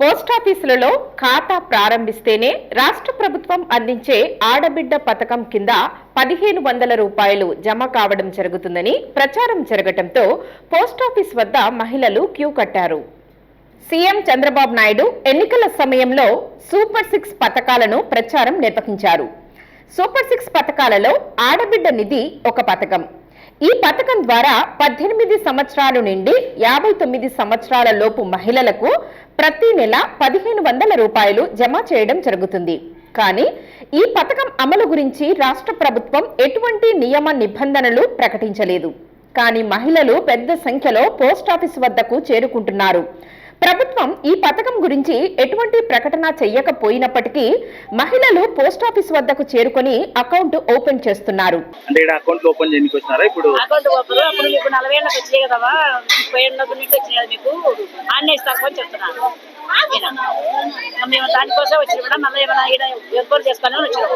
పోస్టాఫీసులలో ఖాతా ప్రారంభిస్తేనే రాష్ట్ర ప్రభుత్వం అందించే ఆడబిడ్డ పథకం కింద పదిహేను వందల రూపాయలు జమ కావడం జరుగుతుందని ప్రచారం జరగటంతో పోస్టాఫీస్ వద్ద మహిళలు క్యూ కట్టారు. సీఎం చంద్రబాబు నాయుడు ఎన్నికల సమయంలో సూపర్ సిక్స్ పథకాలను ప్రచారం నిర్వహించారు. సూపర్ సిక్స్ పథకాలలో ఆడబిడ్డ నిధి ఒక పథకం. ఈ పథకం ద్వారా పద్దెనిమిది సంవత్సరాలు నుండి యాభై తొమ్మిది సంవత్సరాల లోపు మహిళలకు ప్రతి నెల పదిహేను వందల రూపాయలు జమ చేయడం జరుగుతుంది. కానీ ఈ పథకం అమలు గురించి రాష్ట్ర ప్రభుత్వం ఎటువంటి నియమ నిబంధనలు ప్రకటించలేదు. కానీ మహిళలు పెద్ద సంఖ్యలో పోస్టాఫీస్ వద్దకు చేరుకుంటున్నారు. ప్రభుత్వం ఈ పథకం గురించి ఎటువంటి ప్రకటన చెయ్యకపోయినప్పటికీ మహిళలు పోస్టాఫీస్ వద్దకు చేరుకొని అకౌంట్ ఓపెన్ చేస్తున్నారు. అంటే ఇక్కడ అకౌంట్ ఓపెన్ చేయడానికి వచ్చినారా ఇప్పుడు? అకౌంట్ ఓపెన్ అప్పుడు మీకు నలభై ఏళ్ళకి వచ్చినాయి కదవా ముప్పై ఏళ్ళ నుంచి వచ్చినాయి కదా మీకు. ఆన్లైన్ ఇస్తారు అని చెప్తున్నాను. మేము దానికోసం వచ్చిన కూడా మళ్ళీ ఏమైనా ఏర్పాటు చేసుకొని వచ్చినాం.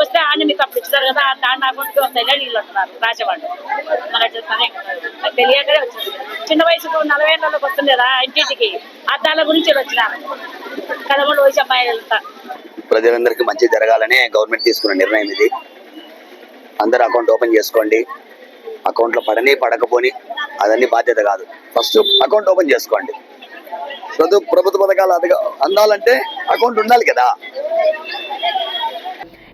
వస్తే ఆన్ని మీకు అప్పుడు ఇచ్చారు కదా దాని అకౌంట్కి వస్తాయి నీళ్ళు రాసేవాళ్ళు. మరి నాకు తెలియకనే వచ్చింది. చిన్న వయసుకు నలభై ఏళ్ళకి వస్తుంది కదా ఇంటింటికి ఆ దాని గురించి వచ్చినారు కదమూడు వయసు అబ్బాయిలంతా ప్రజలందరికీ మంచి జరగాలని గవర్నమెంట్ తీసుకున్న నిర్ణయం ఇది. అందరు అకౌంట్ ఓపెన్ చేసుకోండి. అకౌంట్లో పడని పడకపోని అదన్నీ బాధ్యత కాదు. ఫస్ట్ అకౌంట్ ఓపెన్ చేసుకోండి. ప్రభు ప్రభుత్వ పథకాలు అదగ అందాలంటే అకౌంట్ ఉండాలి కదా.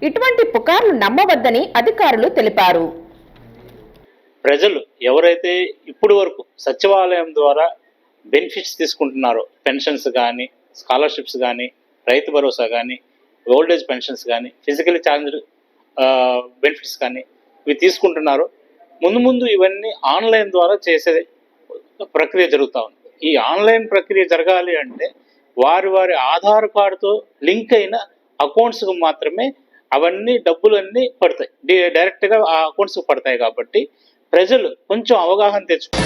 ఇటువంటి పుకార్లు నమ్మవద్దని అధికారులు తెలిపారు. ప్రజలు ఎవరైతే ఇప్పుడు వరకు సచివాలయం ద్వారా బెనిఫిట్స్ తీసుకుంటున్నారో పెన్షన్స్ కానీ స్కాలర్షిప్స్ కానీ రైతు భరోసా కానీ ఓల్డేజ్ పెన్షన్స్ కానీ ఫిజికలీ ఛాలెంజ్డ్ బెనిఫిట్స్ కానీ ఇవి తీసుకుంటున్నారో ముందు ముందు ఇవన్నీ ఆన్లైన్ ద్వారా చేసే ప్రక్రియ జరుగుతూ ఉంది. ఈ ఆన్లైన్ ప్రక్రియ జరగాలి అంటే వారి వారి ఆధార్ కార్డుతో లింక్ అయిన అకౌంట్స్కి మాత్రమే అవన్నీ డబ్బులన్నీ పడతాయి. డైరెక్ట్గా ఆ అకౌంట్స్కి పడతాయి కాబట్టి ప్రజలు కొంచెం అవగాహన తెచ్చుకో.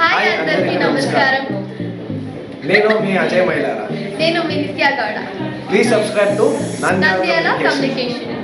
హాయ్ అందరికీ నమస్కారం. నేను మీ అజయ్ మైలారా. నేను మీ Nithya Gowda. Please subscribe to Nandyal communication